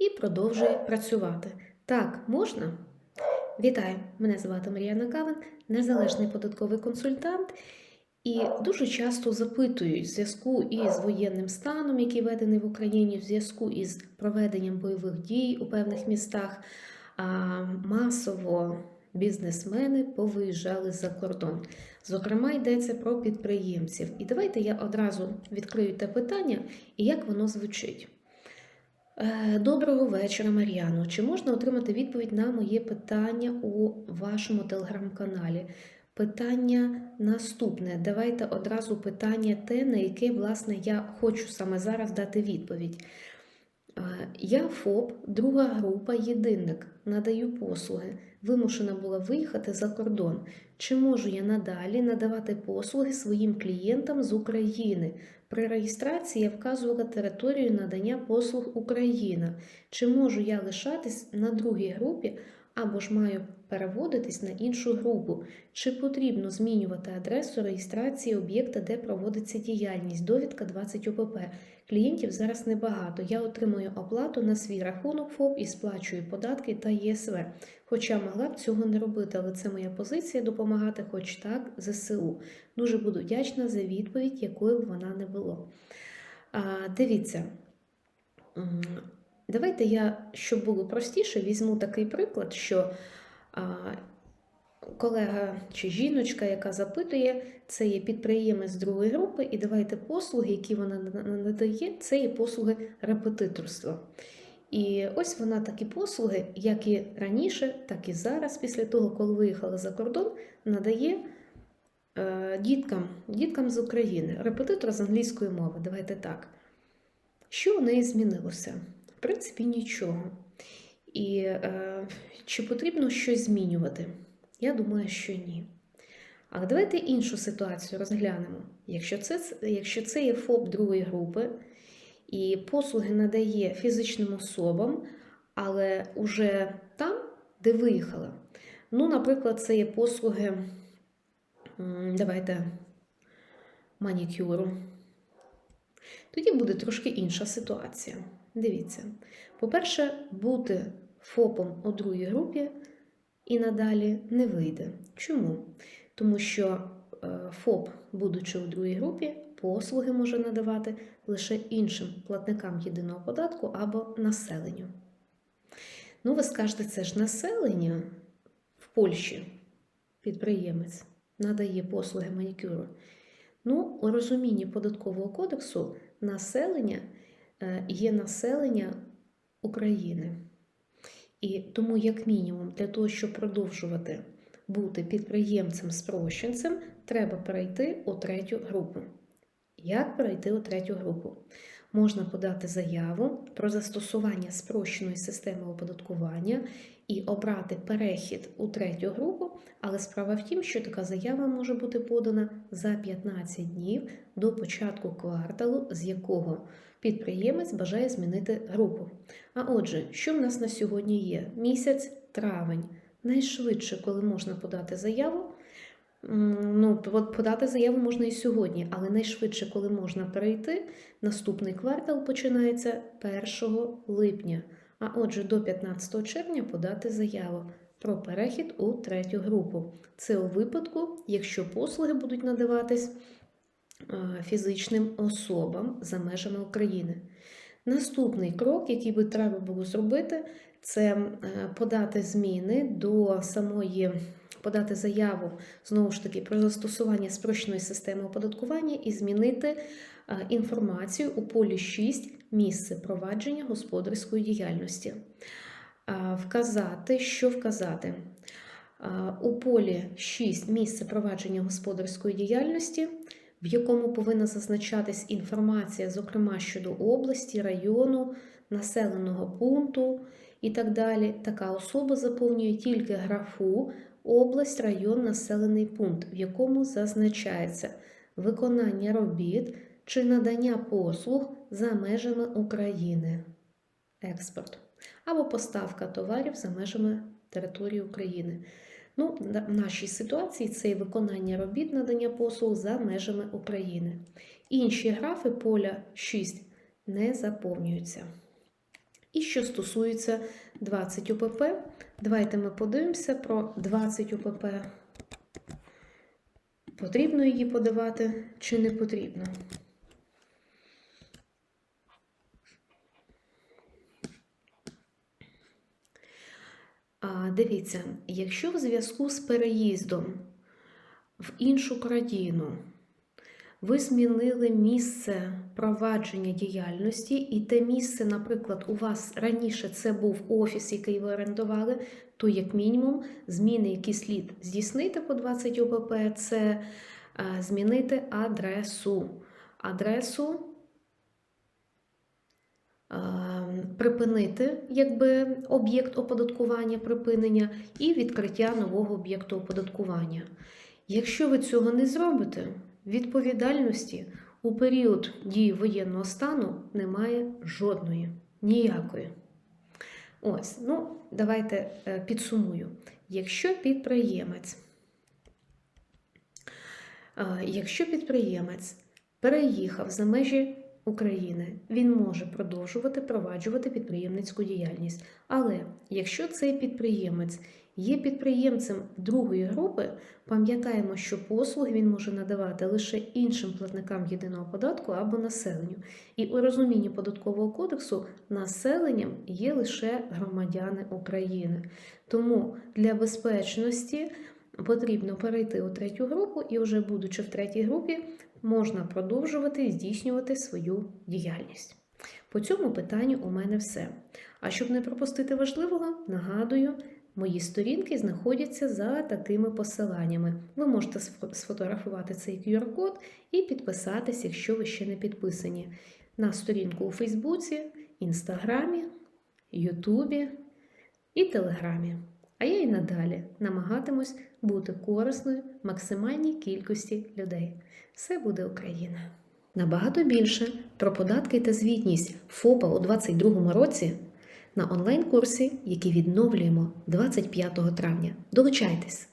і продовжує працювати. Так, можна? Вітаю! Мене звати Мар'яна Кавин, незалежний податковий консультант. І дуже часто запитують в зв'язку із воєнним станом, який введений в Україні, в зв'язку із проведенням бойових дій у певних містах, а, масово бізнесмени повиїжджали за кордон. Зокрема, йдеться про підприємців. І давайте я одразу відкрию те питання і як воно звучить. Е, Доброго вечора, Мар'яно. Чи можна отримати відповідь на моє питання у вашому телеграм-каналі? Питання наступне. Давайте одразу питання те, на яке, власне, я хочу саме зараз дати відповідь. Е, Я ФОП, друга група, єдинник, надаю послуги. Вимушена була виїхати за кордон. Чи можу я надалі надавати послуги своїм клієнтам з України? При реєстрації я вказувала територію надання послуг Україна. Чи можу я лишатись на другій групі або ж маю переводитись на іншу групу? Чи потрібно змінювати адресу реєстрації об'єкта, де проводиться діяльність? Довідка 20 ОПП. Клієнтів зараз небагато. Я отримую оплату на свій рахунок ФОП і сплачую податки та ЄСВ. Хоча могла б цього не робити, але це моя позиція допомагати, хоч так, ЗСУ. Дуже буду вдячна за відповідь, якою б вона не було. А, дивіться, давайте я, щоб було простіше, візьму такий приклад, що а, колега чи жіночка, яка запитує, це є підприємець другої групи, і давайте послуги, які вона на- на- надає, це є послуги репетиторства. І ось вона такі послуги, як і раніше, так і зараз, після того, коли виїхала за кордон, надає е, діткам, діткам з України, репетитор з англійської мови. Давайте так. Що у неї змінилося? Принципі, нічого. І е, чи потрібно щось змінювати? Я думаю, що ні. Але давайте іншу ситуацію розглянемо. Якщо це, якщо це є ФОП другої групи, і послуги надає фізичним особам, але уже там, де виїхала. Ну, наприклад, це є послуги, давайте, манікюру. Тоді буде трошки інша ситуація. Дивіться. По-перше, бути ФОПом у другій групі і надалі не вийде. Чому? Тому що е, ФОП, будучи у другій групі, послуги може надавати лише іншим платникам єдиного податку або населенню. Ну, ви скажете, це ж населення в Польщі, підприємець, надає послуги манікюру. Ну, у розумінні податкового кодексу населення е, є населення України. І тому, як мінімум, для того, щоб продовжувати бути підприємцем-спрощенцем, треба перейти у третю групу. Як перейти у третю групу? Можна подати заяву про застосування спрощеної системи оподаткування і обрати перехід у третю групу, але справа в тім, що така заява може бути подана за 15 днів до початку кварталу, з якого підприємець бажає змінити групу. А отже, що в нас на сьогодні є? Місяць травень. Найшвидше, коли можна подати заяву, Ну, подати заяву можна і сьогодні, але найшвидше, коли можна перейти, наступний квартал починається 1 липня. А отже, до 15 червня подати заяву про перехід у третю групу. Це у випадку, якщо послуги будуть надаватись фізичним особам за межами України. Наступний крок, який би треба було зробити, це е, подати зміни до самої подати заяву знову ж таки про застосування спрощеної системи оподаткування і змінити е, інформацію у полі 6 місце провадження господарської діяльності. Е, Вказати, що вказати? У полі 6 місце провадження господарської діяльності, в якому повинна зазначатись інформація, зокрема щодо області, району, населеного пункту і так далі. Така особа заповнює тільки графу область, район, населений пункт, в якому зазначається виконання робіт чи надання послуг за межами України, експорт, або поставка товарів за межами території України. Ну, в нашій ситуації це і виконання робіт надання послуг за межами України. Інші графи поля 6 не заповнюються. І що стосується 20 УПП, давайте ми подивимося про 20 УПП. Потрібно її подавати чи не потрібно? А, Дивіться, якщо в зв'язку з переїздом в іншу країну ви змінили місце провадження діяльності, і те місце, наприклад, у вас раніше це був офіс, який ви орендували, то, як мінімум, зміни, які слід здійснити по 20 ОПП, це е, змінити адресу. Адресу е, припинити якби, об'єкт оподаткування, припинення і відкриття нового об'єкту оподаткування. Якщо ви цього не зробите, відповідальності у період дії воєнного стану немає жодної, ніякої. Ось, ну, давайте е, підсумую. Якщо підприємець, е, якщо підприємець переїхав за межі України, він може продовжувати проваджувати підприємницьку діяльність. Але якщо цей підприємець є підприємцем другої групи, пам'ятаємо, що послуги він може надавати лише іншим платникам єдиного податку або населенню. І у розумінні податкового кодексу населенням є лише громадяни України. Тому для безпечності потрібно перейти у третю групу, і вже будучи в третій групі, можна продовжувати здійснювати свою діяльність. По цьому питанню у мене все. А щоб не пропустити важливого, нагадую, мої сторінки знаходяться за такими посиланнями. Ви можете сфотографувати цей QR-код і підписатись, якщо ви ще не підписані, на сторінку у Фейсбуці, Інстаграмі, Ютубі і Телеграмі. А я і надалі намагатимусь бути корисною максимальній кількості людей. Все буде Україна. Набагато більше про податки та звітність ФОПа у 2022 році на онлайн-курсі, який відновлюємо 25 травня. Долучайтесь!